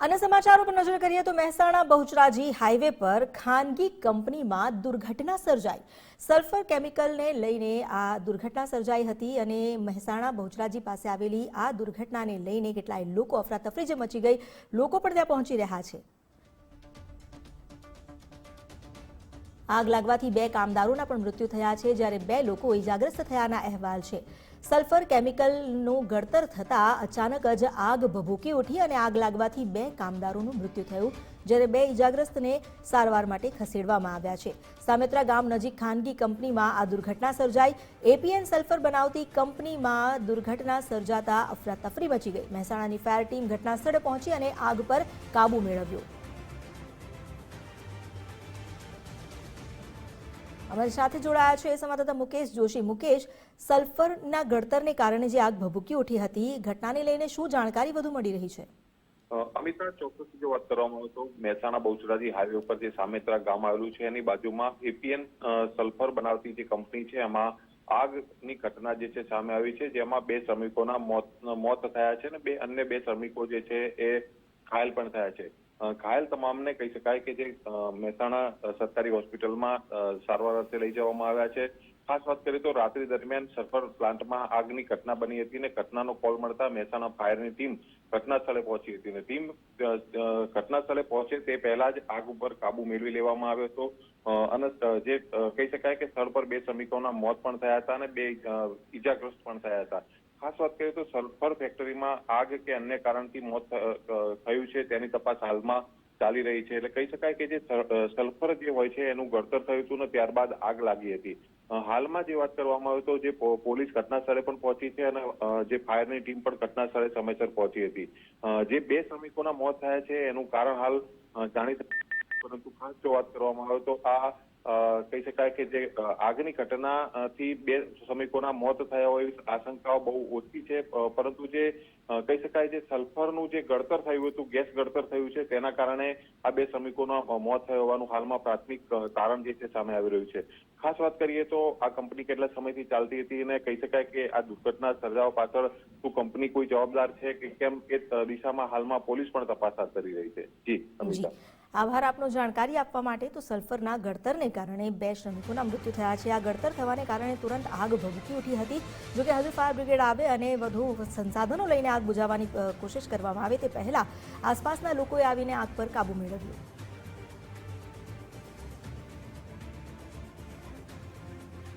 અને સમાચારો પર નજર કરીએ તો મહેસાણા બહુચરાજી હાઈવે પર ખાનગી કંપનીમાં દુર્ઘટના સર્જાઈ. સલ્ફર કેમિકલને લઈને આ દુર્ઘટના સર્જાઈ હતી અને મહેસાણા બહુચરાજી પાસે આવેલી આ દુર્ઘટનાને લઈને કેટલાય લોકો અફરાતફરી જે મચી ગઈ, લોકો પણ ત્યાં પહોંચી રહ્યા છે. આગ લાગવાથી બે કામદારોના પણ મૃત્યુ થયા છે, જ્યારે બે લોકો ઇજાગ્રસ્ત થયાના અહેવાલ છે. સલ્ફર કેમિકલનું ગળતર થતાં અચાનક જ આગ ભભૂકી ઉઠી અને આગ લાગવાથી બે કામદારોનું મૃત્યુ થયું, જ્યારે બે ઇજાગ્રસ્તને સારવાર માટે ખસેડવામાં આવ્યા છે. સામેત્રા ગામ નજીક ખાનગી કંપનીમાં આ દુર્ઘટના સર્જાઈ. એપીએન સલ્ફર બનાવતી કંપનીમાં દુર્ઘટના સર્જાતા અફરાતફરી મચી ગઈ. મહેસાણાની ફાયર ટીમ ઘટનાસ્થળે પહોંચી અને આગ પર કાબુ મેળવ્યો. અમારી સાથે જોડાયા છે સંવાદદાતા મુકેશ જોશી. મુકેશ, સલ્ફરના ગળતરને કારણે જે આગ ભભૂકી ઉઠી હતી ઘટનાને લઈને શું જાણકારી વધુ મળી રહી છે? અમિતા ચોક્કસ જો વાત કરવામાં આવે તો મહેસાણા બહુચરાજી હાઈવે ઉપર જે સામેત્રા ગામ આવેલું છે, એની બાજુમાં એપીએન સલ્ફર બનાવતી જે કંપની છે, એમાં આગની ઘટના જે છે સામે આવી છે, જેમાં બે શ્રમિકોના મોત મોત થયા છે અને બે અન્ય બે શ્રમિકો જે છે એ ઘાયલ પણ થયા છે. ઘાયલ તમામને કહી શકાય કે જે મહેસાણા સરકારી હોસ્પિટલમાં સારવાર અર્થે લઈ જવામાં આવ્યા છે. ખાસ વાત કરીએ તો રાત્રિ દરમિયાન સર્ફર પ્લાન્ટમાં આગની ઘટના બની હતી અને ઘટનાનો કોલ મળતા મહેસાણા ફાયરની ટીમ ઘટના સ્થળે પહોંચી હતી અને ટીમ ઘટના સ્થળે પહોંચે તે પહેલા જ આગ ઉપર કાબુ મેળવી લેવામાં આવ્યો હતો. અને જે કહી શકાય કે સ્થળ પર બે શ્રમિકોના મોત પણ થયા હતા અને બે ઈજાગ્રસ્ત પણ થયા હતા. ખાસ વાત કરીએ તો સલ્ફર ફેક્ટરીમાં આગ કે અન્ય કારણથી મોત થયું છે, તેની તપાસ હાલમાં ચાલી રહી છે. એટલે કહી શકાય કે જે સલ- સલ્ફર જે હોય છે, એનું ગળતર થયું હતું ને ત્યારબાદ આગ લાગી હતી. હાલમાં જે વાત કરવામાં આવે તો જે પોલીસ ઘટના સ્થળે પણ પહોંચી છે અને જે ફાયરની ટીમ પણ ઘટના સ્થળે સમયસર પહોંચી હતી. જે બે શ્રમિકોના મોત થયા છે, એનું કારણ હાલ જાણી પરંતુ ખાસ જો વાત કરવામાં આવે તો આ કહી શકાય કે જે આગની ઘટનાથી બે શ્રમિકોના મોત થયા હોય એવી આશંકાઓ બહુ ઓછી છે. પરંતુ જે કહી શકાય જે સલ્ફરનું જે ગળતર થયું હતું, ગેસ ગળતર થયું છે, તેના કારણે આ બે શ્રમિકોના મોત થયા હોવાનું હાલમાં પ્રાથમિક કારણ જે છે સામે આવી રહ્યું છે. ખાસ વાત કરીએ તો આ કંપની કેટલા સમયથી ચાલતી હતી અને કહી શકાય કે આ દુર્ઘટના સર્જાવા પાછળ શું કંપની કોઈ જવાબદાર છે કે કેમ એ દિશામાં હાલમાં પોલીસ પણ તપાસ હાથ ધરી રહી છે? જી અમિતા આભાર આપનો જાણકારી આપવા માટે. તો સલ્ફરના ગળતરને કારણે બે શ્રમિકોના મૃત્યુ થયા છે. આ ગળતર થવાને કારણે તુરંત આગ ભભૂકી ઉઠી હતી. જોકે હજુ ફાયર બ્રિગેડ આવે અને વધુ સંસાધનો લઈને આગ બુઝાવવાની કોશિશ કરવામાં આવે તે પહેલા આસપાસના લોકોએ આવીને આગ પર કાબુ મેળવ્યો.